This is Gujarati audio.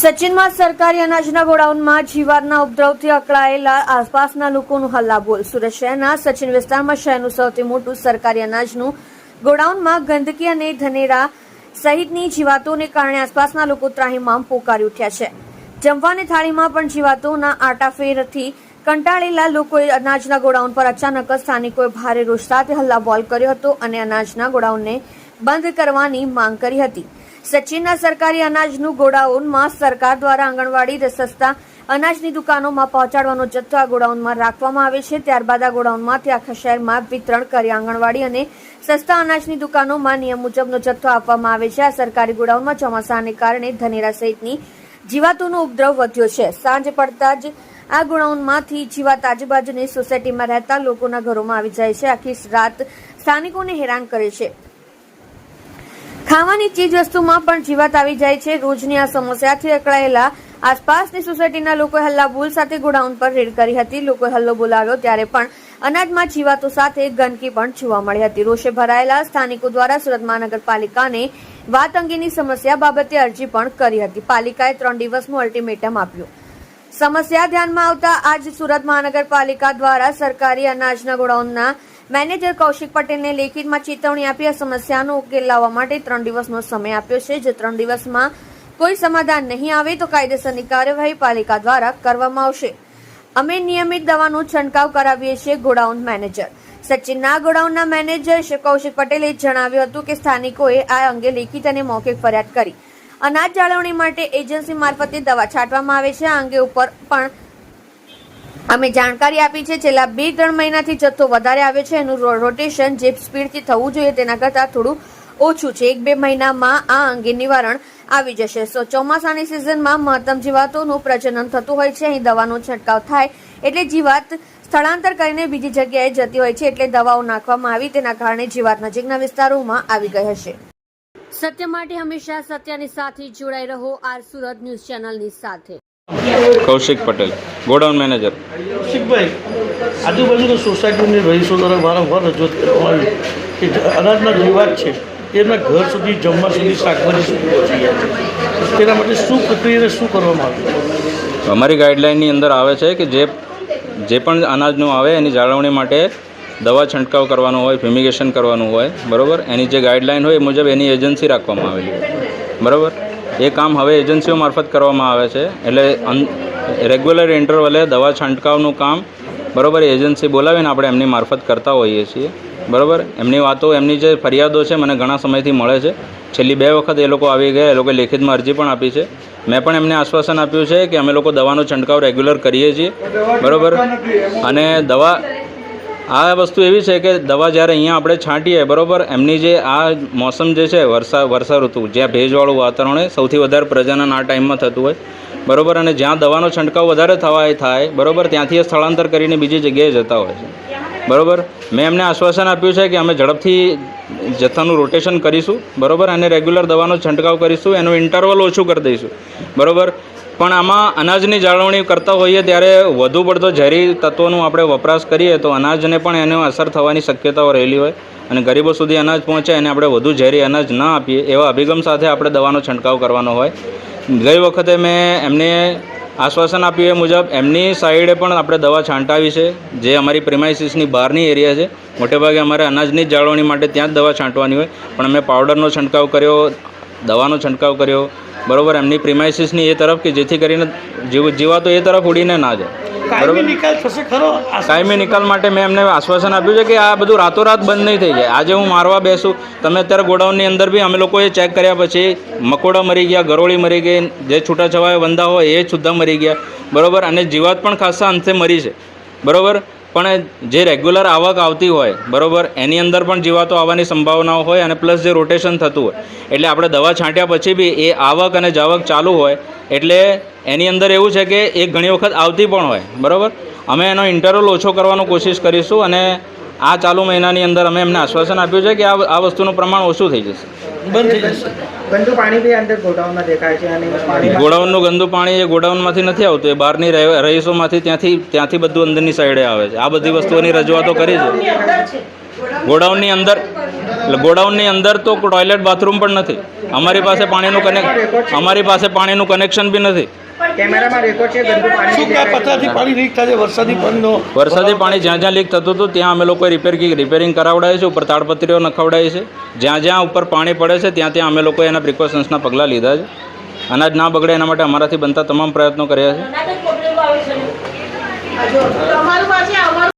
સચિનમાં સરકારી અનાજના ગોડાઉનમાં જીવાતના ઉપદ્રવથી અકળાયેલા આસપાસના લોકોનું હલ્લાબોલ. સુરત શહેરના સચિન વિસ્તારમાં શહેરનું સૌથી મોટું સરકારી અનાજનું ગોડાઉનમાં ગંદકી અને ધનેરા સહિતની જીવાતોને કારણે આસપાસના લોકો ત્રાહીમામ પોકારી ઉઠ્યા છે. જમવાની થાળીમાં પણ જીવાતોના આટાફેરથી કંટાળેલા લોકોએ અનાજના ગોડાઉન પર અચાનક સ્થાનિકોએ ભારે રોષ સાથે હલ્લાબોલ કર્યો હતો અને અનાજના ગોડાઉનને બંધ કરવાની માંગ કરી હતી. સચિનના સરકારી અનાજનું ગોડાઉનમાં સરકાર દ્વારા આંગણવાડી સસ્તા અનાજની દુકાનોમાં પહોંચાડવાનો જથ્થો આ ગોડાઉનમાં રાખવામાં આવે છે. ત્યારબાદ આ ગોડાઉનમાંથી આખા શહેરમાં વિતરણ કરી આંગણવાડી અને સસ્તા અનાજની દુકાનોમાં નિયમ મુજબનો જથ્થો આપવામાં આવે છે. આ સરકારી ગોડાઉનમાં ચોમાસાને કારણે ધનેરા સહિતની જીવાતોનો ઉપદ્રવ વધ્યો છે. સાંજ પડતા જ આ ગોડાઉનમાંથી જીવાત આજુબાજુની સોસાયટીમાં રહેતા લોકોના ઘરોમાં આવી જાય છે. આખી રાત સ્થાનિકોને હેરાન કરે છે. ખાવાની ચીજ વસ્તુમાં પણ જીવાત આવી જાય છે. રોજની આ સમસ્યાથી અકળાયેલા આસપાસની સોસાયટીના લોકોએ હલ્લાબોલ સાથે ગોડાઉન પર રેડ કરી હતી. લોકોએ હલ્લો બોલાવ્યો ત્યારે પણ અનાજમાં જીવાતો સાથે ગંદકી પણ જોવા મળી હતી. રોષે ભરાયેલા સ્થાનિકો દ્વારા સુરત મહાનગરપાલિકાને વાત અંગેની સમસ્યા બાબતે અરજી પણ કરી હતી. પાલિકાએ ત્રણ દિવસનું અલ્ટિમેટમ આપ્યું. સમસ્યા ધ્યાનમાં આવતા આજ સુરત મહાનગરપાલિકા દ્વારા સરકારી અનાજના ગોડાઉનના મેનેજર કૌશિક પટેલને લેખિતમાં ચેતવણી આપી આ સમસ્યાનો ઉકેલ લાવવા માટે ત્રણ દિવસનો સમય આપ્યો છે. જે ત્રણ દિવસમાં કોઈ સમાધાન નહીં આવે તો કાયદેસરની કાર્યવાહી પાલિકા દ્વારા કરવામાં આવશે. અમે નિયમિત દવાનો છંટકાવ કરાવીએ છીએ, ગોડાઉન મેનેજર. સચિનના ગોડાઉનના મેનેજર શ્રી કૌશિક પટેલે જણાવ્યું હતું કે સ્થાનિકોએ આ અંગે લેખિત અને મૌખિક ફરિયાદ કરી. અનાજ જાળવણી માટે એજન્સી મારફતે દવા છાંટવામાં આવે છે. આ અંગે ઉપર પણ અમે જાણકારી આપી છે, છેલ્લા બે ત્રણ મહિનાથી જથ્થો વધારે આવ્યો છે. એનું રોટેશન જે સ્પીડથી થવું જોઈએ તેના કરતાં થોડું ઓછું છે. એક બે મહિનામાં આ અંગે નિવારણ આવી જશે. સો, ચોમાસાની સિઝનમાં મહત્તમ જીવાતોનું પ્રજનન થતું હોય છે. અહીં દવાનો છંટકાવ થાય એટલે જીવાત સ્થળાંતર કરીને બીજી જગ્યાએ જતી હોય છે એટલે દવાઓ નાખવામાં આવી. તેના કારણે જીવાત નજીકના વિસ્તારોમાં આવી ગઈ હશે. સત્ય માટે હંમેશા સત્યની સાથે જોડાઈ રહો. આર સુરત ન્યૂઝ ચેનલની સાથે. Kaushik Patel godown manager. Kaushikbhai આજુબાજુની સોસાયટીની રહીશો દ્વારા વારંવાર રજૂઆત કરવામાં આવી કે અનાજના જીવાત છે એમના ઘર સુધી જમવા સુધી શાકભાજી સુધી પહોંચી ગયા છે. તેના માટે શું પ્રક્રિયાને શું કરવામાં આવ્યું અમારી ગાઈડલાઇનની અંદર આવે છે કે જે જે પણ અનાજનું આવે એની જાળવણી માટે દવા છંટકાવ કરવાનો હોય ફ્યુમિગેશન કરવાનું હોય બરાબર? એની જે ગાઈડલાઇન હોય એ મુજબ એની એજન્સી રાખવામાં આવેલી બરાબર? એ કામ હવે એજન્સીઓ મારફત કરવામાં આવે છે. એટલે રેગ્યુલર ઇન્ટરવલે દવા છંટકાવનું કામ બરાબર એજન્સી બોલાવીને આપણે એમની મારફત કરતા હોઈએ છીએ. બરાબર? એમની વાતો, એમની જે ફરિયાદો છે મને ઘણા સમયથી મળે છે. છેલ્લી બે વખત એ લોકો આવી ગયા, એ લોકોએ લેખિતમાં અરજી પણ આપી છે. મેં પણ એમને આશ્વાસન આપ્યું છે કે અમે લોકો દવાનો છંટકાવ રેગ્યુલર કરીએ છીએ. બરાબર? અને દવા આ વસ્તુ એવી છે કે દવા જ્યારે અહીંયા આપણે છાંટીએ, બરાબર? એમની જે આ મોસમ જે છે, વર્ષા વર્ષા ઋતુ, જ્યાં ભેજવાળું વાતાવરણ હોય, સૌથી વધારે પ્રજનન આ ટાઈમમાં થતું હોય, બરાબર? અને જ્યાં દવાનો છંટકાવ વધારે થવાય થાય, બરાબર? ત્યાંથી એ સ્થળાંતર કરીને બીજી જગ્યાએ જતા હોય છે. બરાબર? મેં એમને આશ્વાસન આપ્યું છે કે અમે ઝડપથી જથ્થાનું રોટેશન કરીશું, બરાબર? અને રેગ્યુલર દવાનો છંટકાવ કરીશું, એનું ઇન્ટરવલ ઓછું કરી દઈશું, બરાબર? પણ આમાં અનાજની જાળવણી કરતા હોઈએ ત્યારે વધુ પડતો ઝેરી તત્વોનો આપણે વપરાશ કરીએ તો અનાજને પણ એને અસર થવાની શક્યતાઓ રહેલી હોય અને ગરીબો સુધી અનાજ પહોંચે અને આપણે વધુ ઝેરી અનાજ ન આપીએ એવા અભિગમ સાથે આપણે દવાનો છંટકાવ કરવાનો હોય. ગઈ વખતે મેં એમને આશ્વાસન આપ્યું એ મુજબ એમની સાઈડે પણ આપણે દવા છાંટાવી છે, જે અમારી પ્રિમાઇસીસની બહારની એરિયા છે. મોટેભાગે અમારે અનાજની જાળવણી માટે ત્યાં જ દવા છાંટવાની હોય. પણ અમે પાવડરનો છંટકાવ કર્યો, દવાનો છંટકાવ કર્યો બરાબર એમની પ્રિમાઇસીસની એ તરફ કે જેથી કરીને જીવ જીવાતો એ તરફ ઉડીને ના જાય. કાયમી નિકાલ થશે ખરો? કાયમી નિકાલ માટે મેં એમને આશ્વાસન આપ્યું છે કે આ બધું રાતોરાત બંધ નહીં થઈ જાય. આજે હું મારવા બેસું તમે અત્યારે ગોડાઉનની અંદર બી અમે લોકોએ ચેક કર્યા પછી મકોડા મરી ગયા ગરોળી મરી ગઈ જે છૂટાછવાયા વંદા હોય એ સુદ્ધા મરી ગયા. બરાબર? અને જીવાત પણ ખાસા અંતે મરી છે. બરાબર? પણ જે રેગ્યુલર આવક આવતી હોય, બરાબર, એની અંદર પણ જીવાતો આવવાની સંભાવનાઓ હોય અને પ્લસ જે રોટેશન થતું હોય. એટલે આપણે દવા છાંટ્યા પછી બી એ આવક અને જાવક ચાલુ હોય, એટલે એની અંદર એવું છે કે એ ઘણી વખત આવતી પણ હોય, બરાબર? અમે એનો ઇન્ટરવલ ઓછો કરવાનો કોશિશ કરીશું અને આ ચાલુ મહિનાની અંદર અમે એમને આશ્વાસન આપ્યું છે કે આ આ વસ્તુનું પ્રમાણ ઓછું થઈ જશે. બંધ થઈ જશે. ગંદુ પાણી બી અંદર ગોડાઉનમાં દેખાય છે અને ગોડાઉનનું ગંદુ પાણી એ ગોડાઉનમાંથી નથી આવતું એ બહારની રહે- રહીશોમાંથી ત્યાંથી ત્યાંથી બધું અંદરની સાઈડે આવે છે. આ બધી વસ્તુઓની રજૂઆતો કરી છે. ગોડાઉનની અંદર એટલે ગોડાઉનની અંદર તો ટોયલેટ બાથરૂમ પણ નથી. અમારી પાસે પાણીનું કનેક્ટ અમારી પાસે પાણીનું કનેક્શન બી નથી. કેમેરામાં રેકોર્ડ છે ગંદુ પાણી શું કે આ પતરાથી પાણી લીક થાય છે? વરસાદી પાણી જ્યાં જ્યાં લીક થતું હતું ત્યાં અમે લોકોએ રિપેર રિપેરિંગ કરાવડાય છે ઉપર તાડપત્રીઓ નખાવડાય છે. જ્યાં જ્યાં ઉપર પાણી પડે છે ત્યાં ત્યાં અમે લોકોએ એના પ્રિકોશન્સના પગલાં લીધા છે. અનાજ ના બગડે એના માટે અમારાથી બનતા તમામ પ્રયત્નો કર્યા છે.